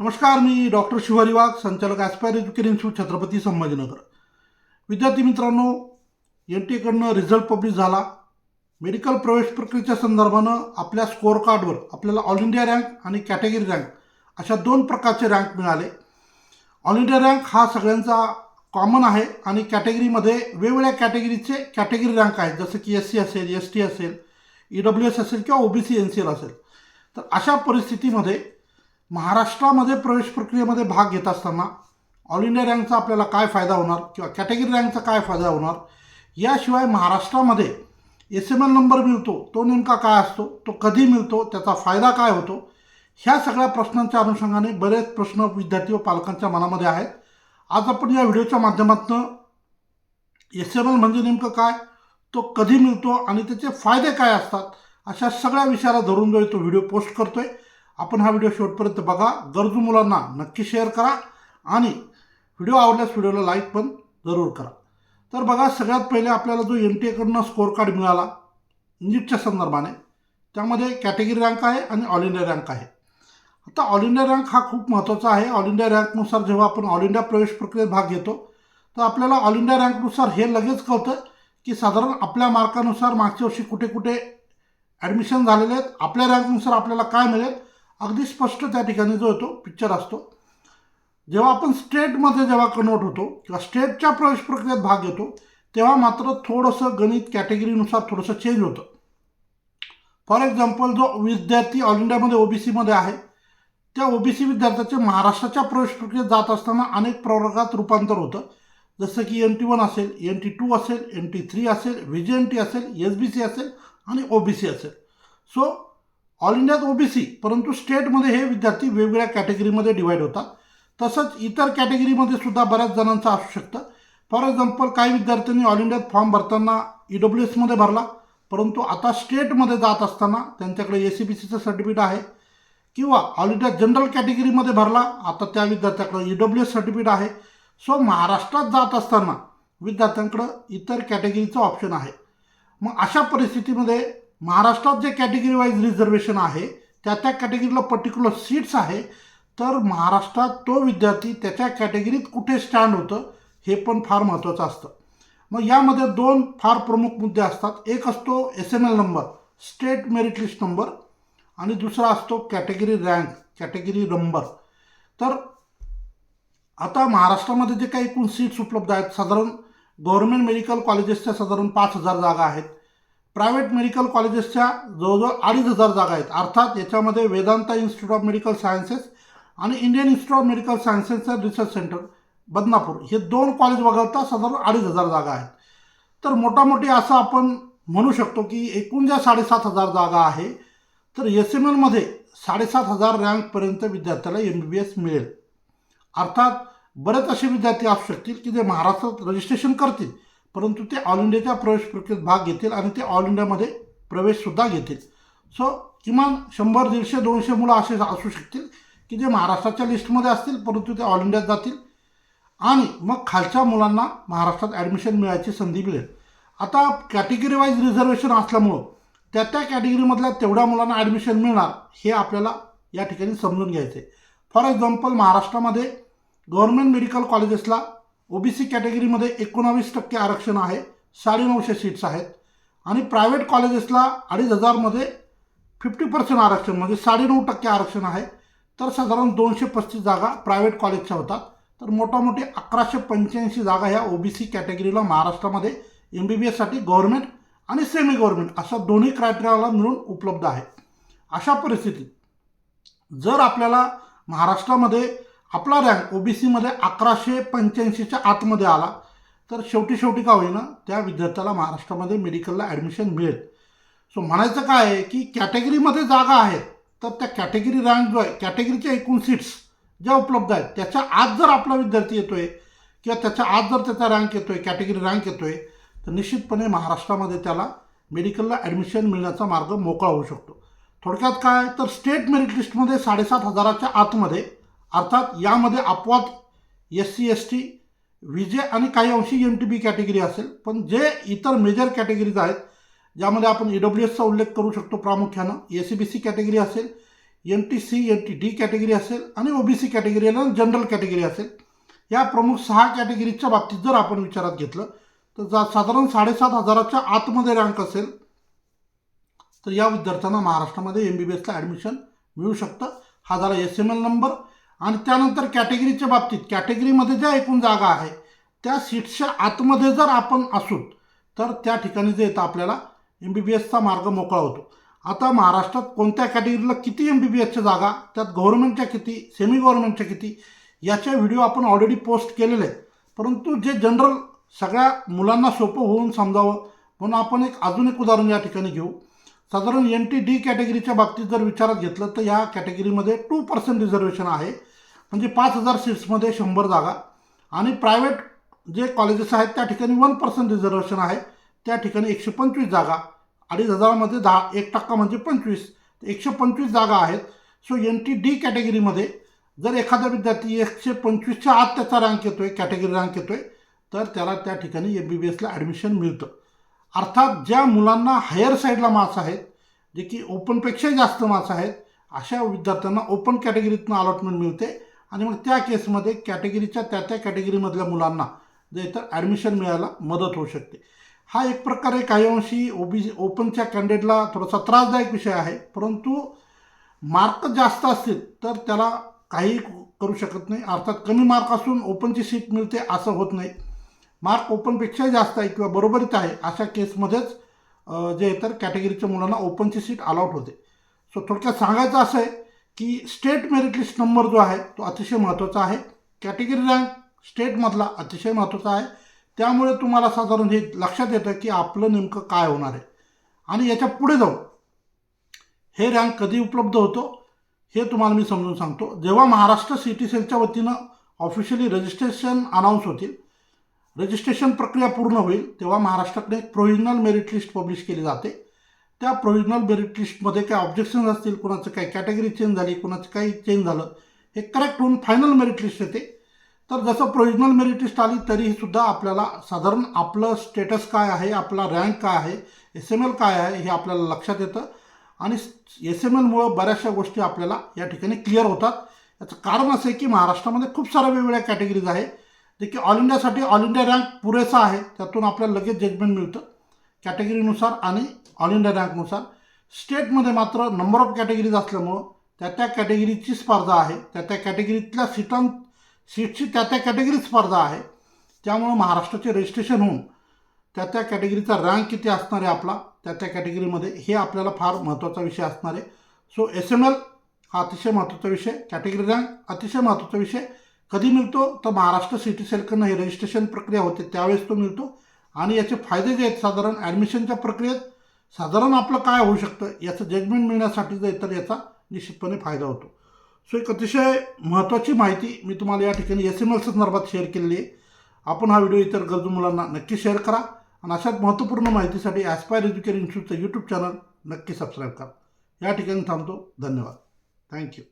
नमस्कार मी डॉक्टर शिवारी वाघ संचालक aspire education institute Chhatrapati Sambhajinagar. विद्यार्थी मित्रांनो एन टी एकडनं रिझल्ट पब्लिश झाला. मेडिकल प्रवेश प्रक्रियेच्या संदर्भानं आपल्या स्कोअर कार्डवर आपल्याला ऑल इंडिया रँक आणि कॅटेगरी रँक अशा दोन प्रकारचे रँक मिळाले. ऑल इंडिया रँक हा सगळ्यांचा कॉमन आहे आणि कॅटेगरीमध्ये वेगवेगळ्या कॅटेगरीचे कॅटेगरी रँक आहेत. जसं की एस सी असेल एस टी असेल ई डब्ल्यू एस असेल किंवा O B C N C L असेल. तर अशा परिस्थितीमध्ये महाराष्ट्रामध्ये प्रवेश प्रक्रियेमध्ये भाग घेत असताना ऑल इंडिया रँकचा आपल्याला काय फायदा होणार किंवा कॅटेगरी रँकचा काय फायदा होणार? याशिवाय महाराष्ट्रामध्ये एस एम एल नंबर मिळतो तो नेमका काय असतो तो कधी मिळतो त्याचा फायदा काय होतो? ह्या सगळ्या प्रश्नांच्या अनुषंगाने बरेच प्रश्न विद्यार्थी व पालकांच्या मनामध्ये आहेत. आज आपण या व्हिडिओच्या माध्यमातून एस एम एल म्हणजे नेमकं काय तो कधी मिळतो आणि त्याचे फायदे काय असतात अशा सगळ्या विषयाला धरून जो तो व्हिडिओ पोस्ट करतोय. आपण हा व्हिडिओ शेवटपर्यंत बघा. गरजू मुलांना नक्की शेअर करा आणि व्हिडिओ आवडल्यास व्हिडिओला लाईक पण जरूर करा. तर बघा सगळ्यात पहिले आपल्याला जो एन टी एकडनं स्कोअर कार्ड मिळाला नीटच्या संदर्भाने त्यामध्ये कॅटेगरी रँक आहे आणि ऑल इंडिया रँक आहे. आता ऑल इंडिया रँक हा खूप महत्त्वाचा आहे. ऑल इंडिया रँकनुसार जेव्हा आपण ऑल इंडिया प्रवेश प्रक्रियेत भाग घेतो तर आपल्याला ऑल इंडिया रँकनुसार हे लगेच कळतं की साधारण आपल्या मार्कानुसार मागच्या वर्षी कुठे कुठे ॲडमिशन झालेले आहेत आपल्या रँकनुसार आपल्याला काय मिळेल अगदी स्पष्ट त्या ठिकाणी जो येतो पिक्चर असतो. जेव्हा आपण स्टेटमध्ये जेव्हा कन्वर्ट होतो किंवा स्टेटच्या प्रवेश प्रक्रियेत भाग घेतो तेव्हा मात्र थोडंसं गणित कॅटेगरीनुसार थोडंसं चेंज होतं. फॉर एक्झाम्पल जो विद्यार्थी ऑल इंडियामध्ये ओबीसीमध्ये आहे त्या ओबीसी विद्यार्थ्याचे महाराष्ट्राच्या प्रवेश प्रक्रियेत जात असताना अनेक प्रवर्गात रूपांतर होतं. जसं की एन टी वन असेल एन टी टू असेल एन टी थ्री असेल व्ही जी एन टी असेल एस बी सी असेल आणि ओ बी सी असेल. सो ऑल इंडियात ओ बी सी परंतु स्टेटमध्ये हे विद्यार्थी वेगवेगळ्या कॅटेगरीमध्ये डिवाईड होतात. तसंच इतर कॅटेगरीमध्ये सुद्धा बऱ्याच जणांचं असू शकतं. फॉर एक्झाम्पल काही विद्यार्थ्यांनी ऑल इंडियात फॉर्म भरताना ई डब्ल्यू एसमध्ये भरला परंतु आता स्टेटमध्ये जात असताना त्यांच्याकडे ए सी बी सीचं सर्टिफिकेट आहे. किंवा ऑल इंडिया जनरल कॅटेगरीमध्ये भरला आता त्या विद्यार्थ्याकडे ई डब्ल्यू एस सर्टिफिकेट आहे. सो महाराष्ट्रात जात असताना विद्यार्थ्यांकडं इतर कॅटेगरीचं ऑप्शन आहे. मग अशा परिस्थितीमध्ये महाराष्ट्रात जे कॅटेगरी वाईज रिझर्वेशन आहे त्या त्या कॅटेगरीला पर्टिक्युलर सीट्स आहे. तर महाराष्ट्रात तो विद्यार्थी त्याच्या कॅटेगरीत कुठे स्टँड होतं हे पण फार महत्त्वाचं असतं. मग यामध्ये दोन फार प्रमुख मुद्दे असतात. एक असतो S M L number state merit list number आणि दुसरा असतो कॅटेगरी रँक कॅटेगरी नंबर तर आता महाराष्ट्रामध्ये जे काही एकूण सीट्स उपलब्ध आहेत साधारण गव्हर्नमेंट मेडिकल कॉलेजेसच्या साधारण पाच हजार जागा आहेत. प्रायव्हेट मेडिकल कॉलेजेसच्या जवळजवळ अडीच हजार जागा आहेत. अर्थात याच्यामध्ये Vedanta institute of medical sciences आणि इंडियन इन्स्टिट्यूट ऑफ मेडिकल सायन्सेसचं रिसर्च सेंटर बदनापूर. हे दोन कॉलेज वगळता साधारण अडीच हजार जागा आहेत. तर मोठामोठी असं आपण म्हणू शकतो की एकूण ज्या साडेसात हजार जागा आहे तर एस एम एलमध्ये साडेसात हजार रँकपर्यंत विद्यार्थ्याला एम बी बी एस मिळेल. अर्थात बरेच असे विद्यार्थी असू शकतील की जे महाराष्ट्रात रजिस्ट्रेशन करतील. परंतु ते ऑल इंडियाच्या प्रवेश प्रक्रियेत भाग घेतील आणि ते ऑल इंडियामध्ये प्रवेशसुद्धा घेतील. सो किमान शंभर दीडशे दोनशे मुलं असे असू शकतील की जे महाराष्ट्राच्या लिस्टमध्ये असतील परंतु ते ऑल इंडियात जातील. आणि मग खालच्या मुलांना महाराष्ट्रात ॲडमिशन मिळायची संधी मिळेल. आता कॅटेगरी वाईज रिझर्वेशन असल्यामुळं त्या त्या कॅटेगरीमधल्या तेवढ्या मुलांना ॲडमिशन मिळणार हे आपल्याला या ठिकाणी समजून घ्यायचं आहे फॉर एक्झाम्पल महाराष्ट्रामध्ये गव्हर्नमेंट मेडिकल कॉलेजेसला ओ बी सी कॅटेगरीमध्ये एकोणावीस टक्के आरक्षण आहे साडेनऊशे सीट्स आहेत. आणि प्रायव्हेट कॉलेजेसला अडीच हजारमध्ये फिफ्टी पर्सेंट आरक्षण म्हणजे साडेनऊ टक्के आरक्षण आहे. तर साधारण दोनशे पस्तीस जागा प्रायव्हेट कॉलेजच्या होतात. तर मोठामोठी अकराशे पंच्याऐंशी जागा ह्या ओ बी सी कॅटेगरीला महाराष्ट्रामध्ये एम बी बी एससाठी गव्हर्नमेंट आणि सेमी गव्हर्नमेंट अशा दोन्ही क्रायटेरियाला मिळून उपलब्ध आहे. अशा परिस्थितीत जर आपल्याला महाराष्ट्रामध्ये आपला रँक ओ बी सीमध्ये अकराशे पंच्याऐंशीच्या आतमध्ये आला तर शेवटी शेवटी का होईना त्या विद्यार्थ्याला महाराष्ट्रामध्ये मेडिकलला ॲडमिशन मिळेल. सो म्हणायचं काय आहे की कॅटेगरीमध्ये जागा आहेत तर त्या कॅटेगरी रँक जो आहे कॅटेगरीच्या एकूण सीट्स ज्या उपलब्ध आहेत त्याच्या आत जर आपला विद्यार्थी येतो आहे किंवा त्याच्या आत जर त्याचा रँक येतो आहे कॅटेगरी रँक येतो आहे तर निश्चितपणे महाराष्ट्रामध्ये त्याला मेडिकलला ॲडमिशन मिळण्याचा मार्ग मोकळा होऊ शकतो. थोडक्यात काय तर स्टेट मेरिट लिस्टमध्ये साडेसात हजाराच्या आतमध्ये अर्थात यामध्ये अपवाद S C S T V J आणि काही अंशी एम टी बी कॅटेगरी असेल. पण जे इतर मेजर कॅटेगरीज आहेत ज्यामध्ये आपण ई डब्ल्यू एसचा उल्लेख करू शकतो प्रामुख्यानं A C B C category असेल M T C N T D category असेल आणि ओ बी सी कॅटेगरी आणि जनरल कॅटेगरी असेल. या प्रमुख सहा कॅटेगरीच्या बाबतीत जर आपण विचारात घेतलं तर जा साधारण साडेसात हजाराच्या आतमध्ये रँक असेल तर या विद्यार्थ्यांना महाराष्ट्रामध्ये एम बी बी एसला ॲडमिशन मिळू शकतं. हा झाला एस एम एल नंबर आणि त्यानंतर कॅटेगरीच्या बाबतीत कॅटेगरीमध्ये ज्या एकूण जागा आहे त्या सीट्सच्या आतमध्ये जर आपण असू तर त्या ठिकाणी जे येतं आपल्याला एम बी बी एसचा मार्ग मोकळा होतो. आता महाराष्ट्रात कोणत्या कॅटेगरीला किती एम बी बी एसच्या जागा त्यात गव्हर्नमेंटच्या किती सेमी गव्हर्नमेंटच्या किती याचे व्हिडिओ आपण ऑलरेडी पोस्ट केलेले आहेत. परंतु जे जनरल सगळ्या मुलांना सोपं होऊन समजावं म्हणून आपण एक अजून एक उदाहरण या ठिकाणी घेऊ. साधारण एन टी डी कॅटेगरीच्या बाबतीत जर विचारात घेतलं तर या कॅटेगरीमध्ये टू पर्सेंट रिझर्वेशन आहे. म्हणजे पाच हजार सीट्समध्ये शंभर जागा. आणि प्रायव्हेट जे कॉलेजेस आहेत त्या ठिकाणी वन पर्सेंट रिझर्वेशन आहे. त्या ठिकाणी एकशे पंचवीस जागा. अडीच हजारामध्ये दहा एक टक्का म्हणजे पंचवीस. एकशे पंचवीस जागा आहेत. सो एन टी डी कॅटेगरीमध्ये जर एखादा विद्यार्थी एकशे पंचवीसच्या आत त्याचा रँक येतो आहे कॅटेगरी रँक येतो आहे तर त्याला त्या ठिकाणी एम बी बी एसला ॲडमिशन मिळतं. अर्थात ज्या मुलांना हायर साईडला मार्क्स आहेत जे की ओपनपेक्षाही जास्त मार्क्स आहेत अशा विद्यार्थ्यांना ओपन कॅटेगरीतनं अलॉटमेंट मिळते. आणि मग त्या केसमध्ये कॅटेगरीच्या त्या त्या कॅटेगरीमधल्या मुलांना जे इतर ॲडमिशन मिळायला मदत होऊ शकते. हा एक प्रकारे काही अंशी ओबी ओपनच्या कॅन्डिडेटला थोडासा त्रासदायक विषय आहे. परंतु मार्क जास्त असतील तर त्याला काही करू शकत नाही. अर्थात कमी मार्क असून ओपनची सीट मिळते असं होत नाही. मार्क ओपनपेक्षाही जास्त आहे किंवा बरोबरीत आहे अशा केसमध्येच जे इतर कॅटेगरीच्या मुलांना ओपनची सीट अलाउट होते. सो थोडक्यात सांगायचं असं आहे की स्टेट मेरिट लिस्ट नंबर जो आहे तो अतिशय महत्त्वाचा आहे. कॅटेगरी रँक स्टेटमधला अतिशय महत्त्वाचा आहे. त्यामुळे तुम्हाला साधारण हे लक्षात येतं की आपलं नेमकं काय होणार आहे. आणि याच्यापुढे जाऊन हे रँक कधी उपलब्ध होतो हे तुम्हाला मी समजून सांगतो. जेव्हा महाराष्ट्र सी टी सेलच्या वतीनं ऑफिशियली रजिस्ट्रेशन अनाऊन्स होतील रजिस्ट्रेशन प्रक्रिया पूर्ण होईल तेव्हा महाराष्ट्राकडे एक प्रोव्हिजनल मेरिट लिस्ट पब्लिश केली जाते. त्या प्रोविजनल मेरिट लिस्टमध्ये काय ऑब्जेक्शन असतील कोणाचं काय कॅटेगरी चेंज झाली कोणाचं काही चेंज झालं हे करेक्ट होऊन फायनल मेरिट लिस्ट येते. तर जसं प्रोविजनल मेरिट लिस्ट आली तरीही सुद्धा आपल्याला साधारण आपलं स्टेटस काय आहे आपला रँक काय आहे एस एम एल काय आहे हे आपल्याला लक्षात येतं. आणि एस एम एलमुळं बऱ्याचशा गोष्टी आपल्याला या ठिकाणी क्लिअर होतात. याचं कारण असं आहे की महाराष्ट्रामध्ये खूप साऱ्या वेगवेगळ्या कॅटेगरीज आहे जे की ऑल इंडियासाठी ऑल इंडिया रँक पुरेसा आहे त्यातून आपल्याला लगेच जजमेंट मिळतं. कॅटेगरीनुसार आणि ऑल इंडिया रँकनुसार स्टेटमध्ये मात्र नंबर ऑफ कॅटेगरीज असल्यामुळं त्या त्या कॅटेगरीची स्पर्धा आहे. त्या त्या कॅटेगरीतल्या सीटां सीटची त्या त्या कॅटेगरीत स्पर्धा आहे. त्यामुळं महाराष्ट्राचे रजिस्ट्रेशन होऊन त्या त्या कॅटेगरीचा रँक किती असणार आहे आपला त्या त्या कॅटेगरीमध्ये हे आपल्याला फार महत्त्वाचा विषय असणार आहे. सो एस एम एल हा अतिशय महत्त्वाचा विषय कॅटेगरी रँक अतिशय महत्त्वाचा विषय. कधी मिळतो? तर महाराष्ट्र सिटी सेलकडनं हे रजिस्ट्रेशन प्रक्रिया होते त्यावेळेस तो मिळतो. आणि याचे फायदे जे आहेत साधारण ॲडमिशनच्या प्रक्रियेत साधारण आपलं काय होऊ शकतं याचं जजमेंट मिळण्यासाठी जे तर याचा निश्चितपणे फायदा होतो. सो एक अतिशय महत्त्वाची माहिती मी तुम्हाला या ठिकाणी एस एम एल संदर्भात शेअर केलेली आहे. आपण हा व्हिडिओ इतर गरजू मुलांना नक्की शेअर करा आणि अशाच महत्त्वपूर्ण माहितीसाठी ॲस्पायर एज्युकेशन इन्स्टिट्यूटचं यूट्यूब चॅनल नक्की सबस्क्राईब करा. या ठिकाणी थांबतो. धन्यवाद. थँक्यू